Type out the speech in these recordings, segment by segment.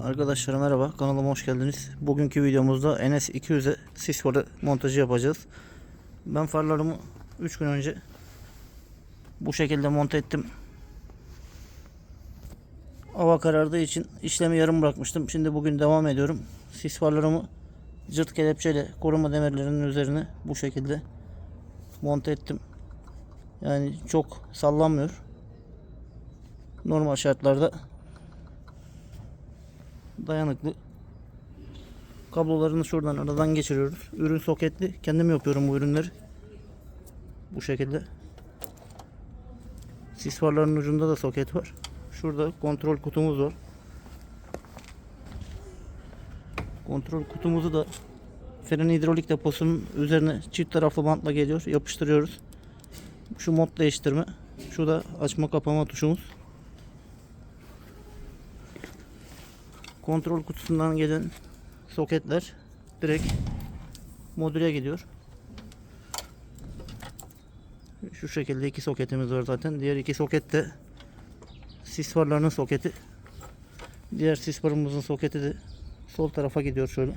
Arkadaşlar merhaba kanalıma hoş geldiniz. Bugünkü videomuzda NS200'e sis farı montajı yapacağız. Ben farlarımı 3 gün önce bu şekilde monte ettim. Hava karardığı için işlemi yarım bırakmıştım. Şimdi bugün devam ediyorum. Sis farlarımı cırt kelepçeyle koruma demirlerinin üzerine bu şekilde monte ettim. Yani çok sallanmıyor. Normal şartlarda dayanıklı. Kablolarını şuradan aradan geçiriyoruz. Ürün soketli. Kendim yapıyorum bu ürünleri. Bu şekilde. Sis farlarının ucunda da soket var. Şurada kontrol kutumuz var. Kontrol kutumuzu da fren hidrolik deposunun üzerine çift taraflı bantla geliyor. Yapıştırıyoruz. Şu mod değiştirme. Şu da açma kapama tuşumuz. Kontrol kutusundan gelen soketler direkt modüle gidiyor. Şu şekilde iki soketimiz var zaten. Diğer iki soket de sis farlarının soketi. Diğer sis farımızın soketi de sol tarafa gidiyor şöyle.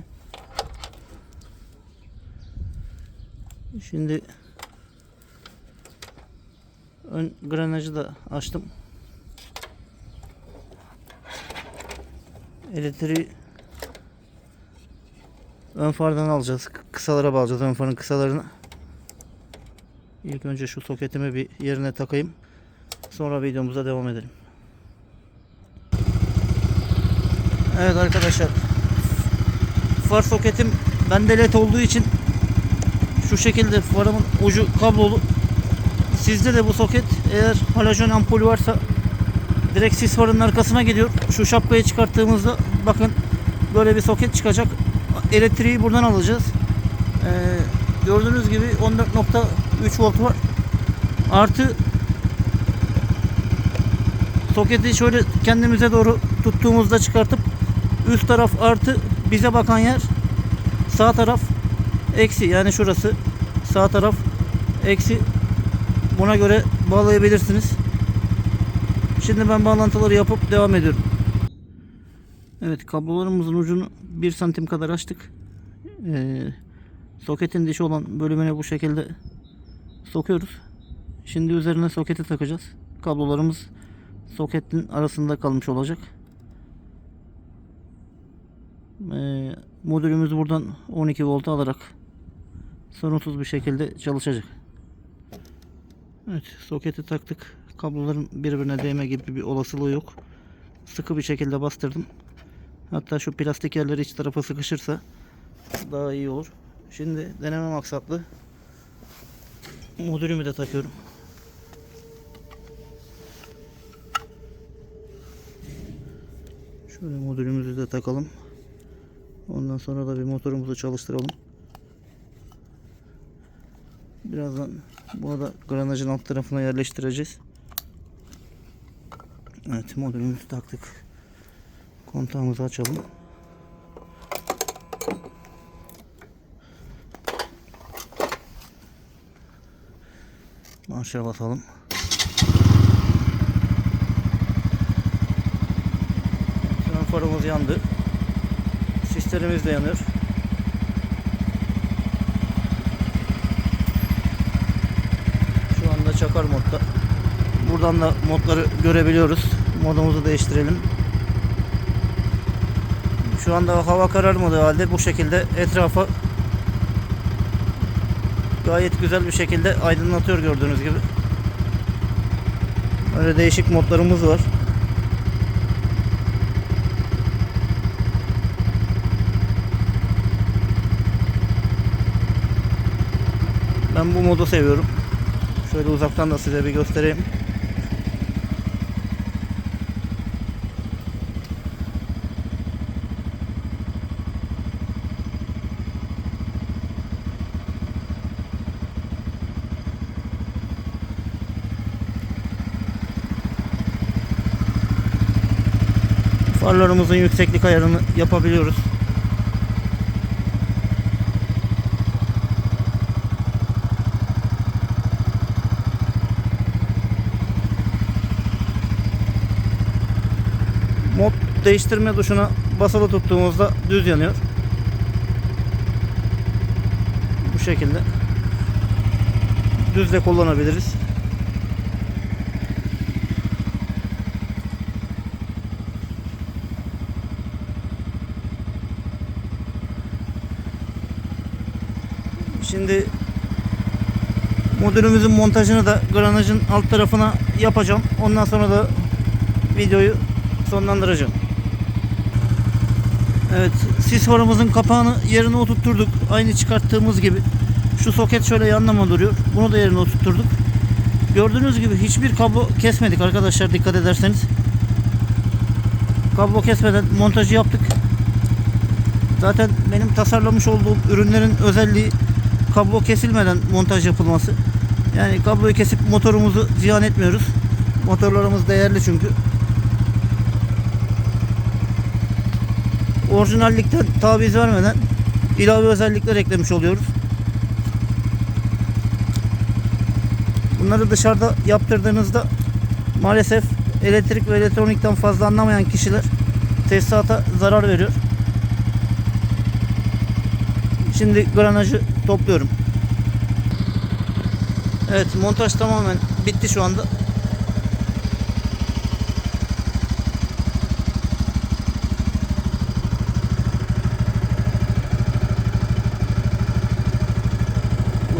Şimdi ön granajı da açtım. Elektriği ön fardan alacağız. Kısalara bağlayacağız ön farın kısalarını. İlk önce şu soketimi bir yerine takayım. Sonra videomuza devam edelim. Evet arkadaşlar. Far soketim bende led olduğu için şu şekilde farımın ucu kablolu. Sizde de bu soket eğer halojen ampulü varsa direkt sis farının arkasına gidiyor. Şu şapkayı çıkarttığımızda bakın böyle bir soket çıkacak. Elektriği buradan alacağız. Ee, gördüğünüz gibi 14.3 volt var. Artı soketi şöyle kendimize doğru tuttuğumuzda çıkartıp üst taraf artı bize bakan yer sağ taraf eksi yani şurası sağ taraf eksi buna göre bağlayabilirsiniz. Şimdi ben bağlantıları yapıp devam ediyorum. Evet kablolarımızın ucunu 1 santim kadar açtık. Ee, soketin dişi olan bölümüne bu şekilde sokuyoruz. Şimdi üzerine soketi takacağız. Kablolarımız soketin arasında kalmış olacak. Ee, modülümüz buradan 12 volt alarak sorunsuz bir şekilde çalışacak. Evet soketi taktık. Kabloların birbirine değme gibi bir olasılığı yok. Sıkı bir şekilde bastırdım. Hatta şu plastik yerleri iç tarafa sıkışırsa daha iyi olur. Şimdi deneme maksatlı modülümü de takıyorum. Şöyle modülümüzü de takalım. Ondan sonra da bir motorumuzu çalıştıralım. Birazdan bunu da granajın alt tarafına yerleştireceğiz. Evet modülümüzü taktık. Kontağımızı açalım. Marşa basalım. Ön farımız yandı. Sislerimiz de yanıyor. Şu anda çakar modda. Buradan da modları görebiliyoruz. Modumuzu değiştirelim. Şu anda hava kararmadığı halde bu şekilde etrafa gayet güzel bir şekilde aydınlatıyor gördüğünüz gibi. Öyle değişik modlarımız var. Ben bu modu seviyorum. Şöyle uzaktan da size bir göstereyim. Farlarımızın yükseklik ayarını yapabiliyoruz. Mod değiştirme tuşuna basılı tuttuğumuzda düz yanıyor. Bu şekilde. Düz de kullanabiliriz. Şimdi modülümüzün montajını da granajın alt tarafına yapacağım. Ondan sonra da videoyu sonlandıracağım. Evet, sis farımızın kapağını yerine oturtturduk. Aynı çıkarttığımız gibi. Şu soket şöyle yanlama duruyor. Bunu da yerine oturtturduk. Gördüğünüz gibi hiçbir kablo kesmedik arkadaşlar dikkat ederseniz. Kablo kesmeden montajı yaptık. Zaten benim tasarlamış olduğum ürünlerin özelliği kablo kesilmeden montaj yapılması. Yani kabloyu kesip motorumuzu ziyan etmiyoruz. Motorlarımız değerli çünkü. Orijinallikten taviz vermeden ilave özellikler eklemiş oluyoruz. Bunları dışarıda yaptırdığınızda maalesef elektrik ve elektronikten fazla anlamayan kişiler tesisata zarar veriyor. Şimdi granajı topluyorum. Evet montaj tamamen bitti şu anda.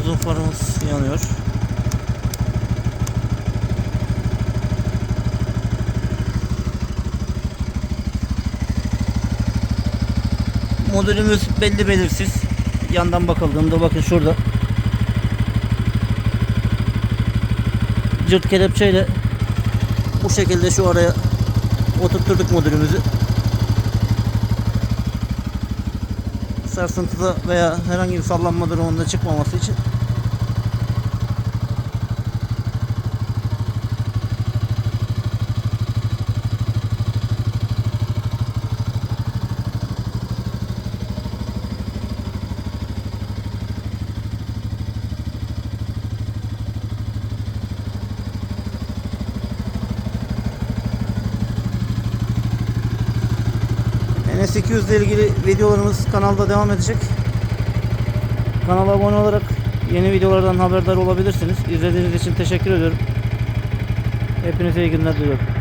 Uzun farımız yanıyor. Modülümüz belli belirsiz. Yandan bakıldığında bakın şurada. Cırt kelepçeyle bu şekilde şu araya oturtturduk modülümüzü. Sarsıntıda veya herhangi bir sallanma durumunda çıkmaması için NS200 ile ilgili videolarımız kanalda devam edecek. Kanala abone olarak yeni videolardan haberdar olabilirsiniz. İzlediğiniz için teşekkür ediyorum. Hepinize iyi günler diliyorum.